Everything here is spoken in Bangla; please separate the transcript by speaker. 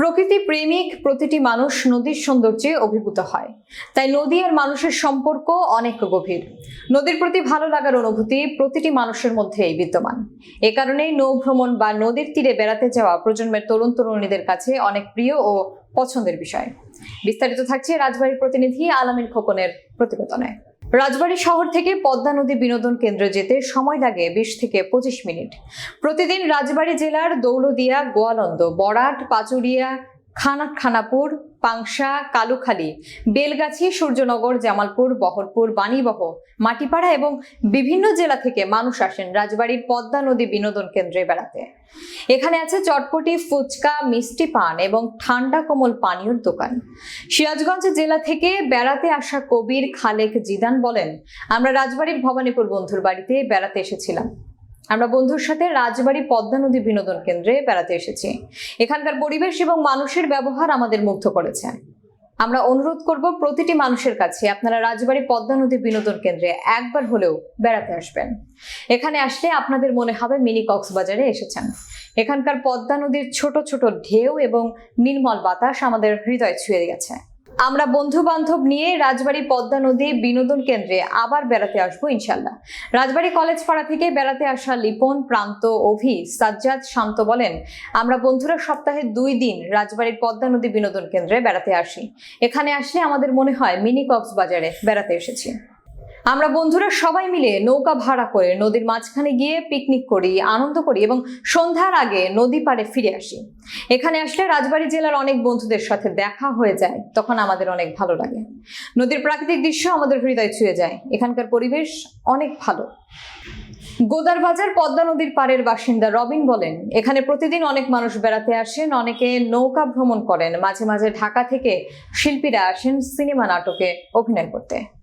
Speaker 1: প্রকৃতি প্রেমিক প্রতিটি মানুষ নদীর সৌন্দর্যে অভিভূত হয়। তাই নদী আর মানুষের সম্পর্ক অনেক গভীর। নদীর প্রতি ভালো লাগার অনুভূতি প্রতিটি মানুষের মধ্যেই বিদ্যমান। এ কারণেই নৌ ভ্রমণ বা নদীর তীরে বেড়াতে যাওয়া প্রজন্মের তরুণ তরুণীদের কাছে অনেক প্রিয় ও পছন্দের বিষয়। বিস্তারিত থাকছে রাজবাড়ির প্রতিনিধি আলামিন খোকনের প্রতিবেদনে। রাজবাড়ী শহর থেকে পদ্মা নদী বিনোদন কেন্দ্রে যেতে সময় লাগে বিশ থেকে পঁচিশ মিনিট। প্রতিদিন রাজবাড়ী জেলার দৌলদিয়া, গোয়ালন্দ, বরাট, পাচুরিয়া খানা খানাপুর, পাংশা, কালুখালী, বেলগাছি, সূর্যনগর, জামালপুর, বহরপুর, বাণীবহ, মাটিপাড়া এবং বিভিন্ন জেলা থেকে মানুষ আসেন রাজবাড়ির পদ্মা নদী বিনোদন কেন্দ্রে বেড়াতে। এখানে আছে চটপটি ফুচকা, মিষ্টি পান এবং ঠান্ডা কোমল পানীয়র দোকান। সিরাজগঞ্জ জেলা থেকে বেড়াতে আসা কবির খালেক জিদান বলেন, আমরা রাজবাড়ির ভবানীপুর বন্ধুর বাড়িতে বেড়াতে এসেছিলাম। আমরা বন্ধুর সাথে রাজবাড়ি পদ্মা নদী বিনোদন কেন্দ্রে বেড়াতে এসেছি। এখানকার পরিবেশ এবং মানুষের ব্যবহার আমাদের মুগ্ধ করেছে। আমরা অনুরোধ করব প্রতিটি মানুষের কাছে আপনারা রাজবাড়ি পদ্মা নদী বিনোদন কেন্দ্রে একবার হলেও বেড়াতে আসবেন। এখানে আসলে আপনাদের মনে হবে মিনি কক্সবাজারে এসেছেন। এখানকার পদ্মা নদীর ছোট ছোট ঢেউ এবং নির্মল বাতাস আমাদের হৃদয় ছুঁয়ে গেছে। আমরা বন্ধু বান্ধব নিয়ে রাজবাড়ি পদ্মা নদী বিনোদন কেন্দ্রে আবার বেড়াতে আসব ইনশাল্লাহ রাজবাড়ি কলেজ পাড়া থেকে বেড়াতে আসা লিপন, প্রান্ত, অভি, সাজ্জাদ, শান্ত বলেন, আমরা বন্ধুরা সপ্তাহে দুই দিন রাজবাড়ির পদ্মা নদী বিনোদন কেন্দ্রে বেড়াতে আসি। এখানে আসলে আমাদের মনে হয় মিনি কক্সবাজারে বেড়াতে এসেছি। আমরা বন্ধুরা সবাই মিলে নৌকা ভাড়া করে নদীর মাঝখানে গিয়ে পিকনিক করি, আনন্দ করি এবং সন্ধ্যার আগে নদী পাড়ে ফিরে আসি। এখানে আসলে রাজবাড়ী জেলার অনেক বন্ধুদের সাথে দেখা হয়ে যায়, তখন আমাদের অনেক ভালো লাগে। নদীর প্রাকৃতিক দৃশ্য আমাদের হৃদয় ছুঁয়ে যায়, এখানকার পরিবেশ অনেক ভালো। গোদার বাজার পদ্মা নদীর পাড়ের বাসিন্দা রবিন বলেন, এখানে প্রতিদিন অনেক মানুষ বেড়াতে আসেন, অনেকে নৌকা ভ্রমণ করেন, মাঝে মাঝে ঢাকা থেকে শিল্পীরা আসেন সিনেমা নাটকে অভিনয় করতে।